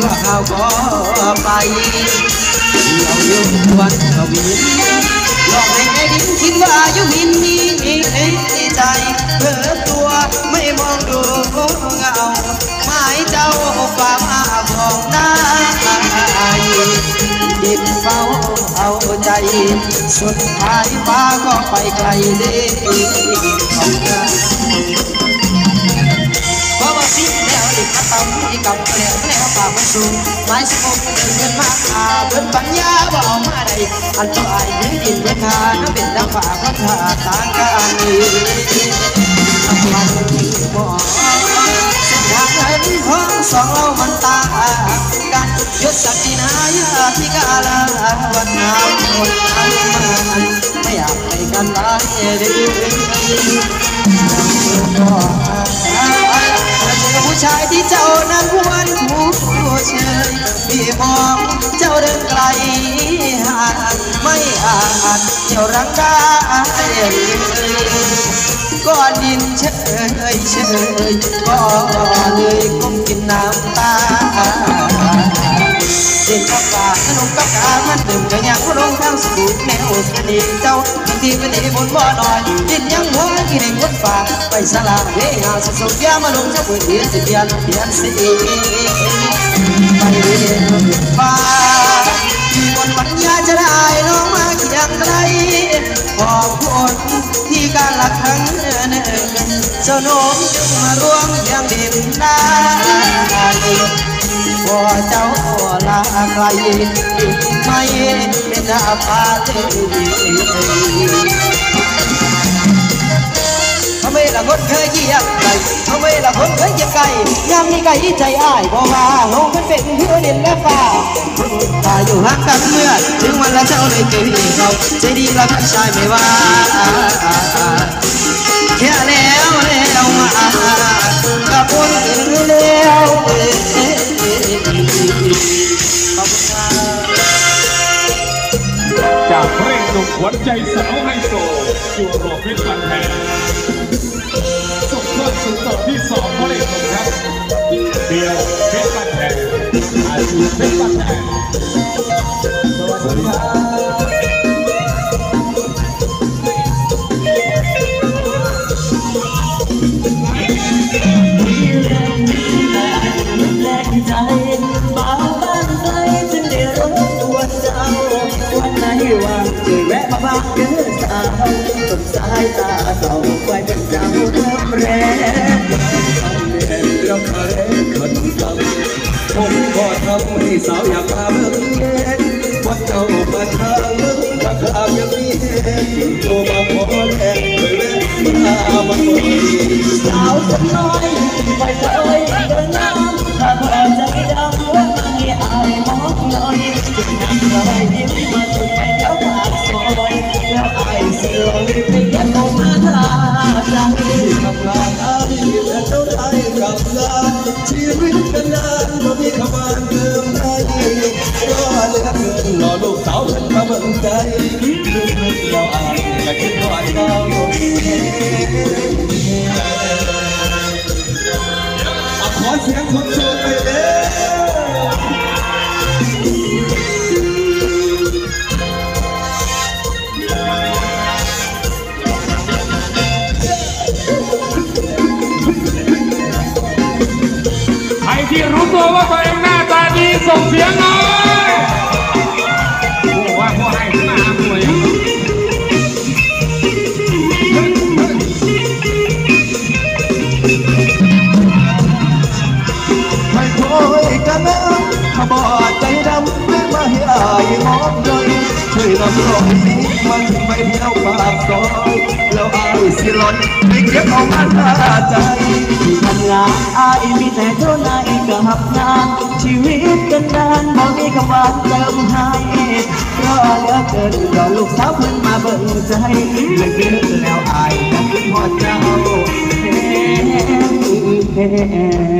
ชั่วข่าวก็ไปเราอยู่วันทวินหลอกให้ไอ้ดินคิดว่าอยู่หินนี้ใจเพ้อตัวไม่มองดูเงาหมายเจ้าฝ่ามาของน้าดินเฝ้าเอาใจสุดท้ายฟ้าก็ไปไกลเด้ของเรา กับแล้วแล้วปากมันสูงไม้สมองเดินเงินมาอาเบิ้นปัญญาบ่เอามาได้อันตัวไอ้ยืนดินเวทาน้ำเป็นดังฝาพัดหาทางการนี้ทำมันบ่เส้นทางเงินของสองเรามันต่างกันยศศักดินายาพิกาลาวันนาคนอันมันไม่อยากให้กันตายเด้อผู้ ชายที่เจ้านั้นหวนผู้เชยพี่มองเจ้าเดินไกลห่างไม่อาจเจ้ารังได้ก้อนดินเชยเชยก็เลยก้มกินน้ำตา ดินกับปากขนมกับกามันดื่มกันยังลงทางสู่แนวสนิทเจ้าบางทีเป็นบนบ่อน้อยดินยังหัวกินในวัดฝาไปสลาเวียสุดสุดยามาลงเจ้าเพื่อนสิเพียนเพียนสิไปเรียนฟ้าที่บนปัญญาจะได้น้องมาเคียงไกลขอบคุณที่การหลักครั้งหนึ่งเจ้าโน้มจึงมาร่วมเคียงดินได้ พอเจ้าลาไกลไม่เป็นอาปาเตเขาไม่ละคนเคยเหยียบไก่เขาไม่ละคนเคยเหยียบไก่ยามนี้ไก่ใจอ้ายบอกว่าลงมันเป็นเพื่อดินและฟ้าตายอยู่หักกันเมื่อถึงวันละเจ้าเล หวัญใจสาวไฮโซอยู่รวมเพชรบันแทนส่งเครื่องสู่ตอนที่สองเพลงหนุ่มครับเดียวเพชรบันแทนอาชีพเพชรบันแทนสวัสดีครับายตาเศร้าไว้เป็นเจ้าเริ่มแรงทำเด่นเราเคยคนเก่าผมก็ทำให้สาวอยากพาเบิ่งเด่นว่าเจ้ามาทางเบิ่งถ้าข้ายังมีเห็นโทรมาขอแลกเลยแวะมาบ้านสาวสักน้อยไปเลยเดินน้ำถ้า ใจทำงานอะไรแต่เท่าไรกับงานชีวิตกัน เสียงหน่อยโอ้ว่าพ่อให้มาหาตัวเงไม่โอยกันนะถ้าบอใจดำไม่มาให้อายมองหน่อยช่วยนำรอยนี้มาถึงไปเที่ยวปากซอย แล้วอายสิลอนไม่เก็บเอามันมาใจทำงานอายมีแต่เท่านายกับงานชีวิตกันนานบ่มีคำว่าเติมให้ก็เลือกเกินรอลูกสาวเพิ่งมาเบิ่งใจเลึกๆแล้วอายจะคิดฮอเจ้าเฮ้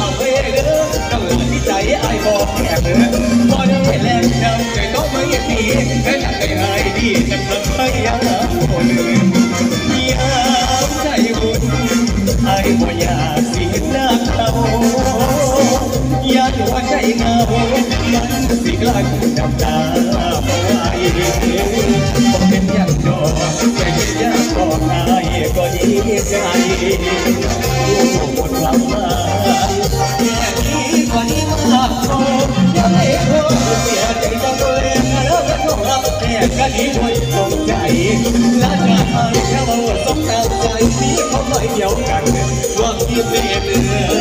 แข็งพอเดินแล้วเดินไปไม่ห็นดีแม้าไปไอ้ดีจะกลับไปยัคนามใจบุญไอ้บ่อยาสินักเรายานว่าใจเงามักลาจับตาบ่ไหวเป็นยากแต่ยังบอกนายก็ดีใจ Allah'ın bir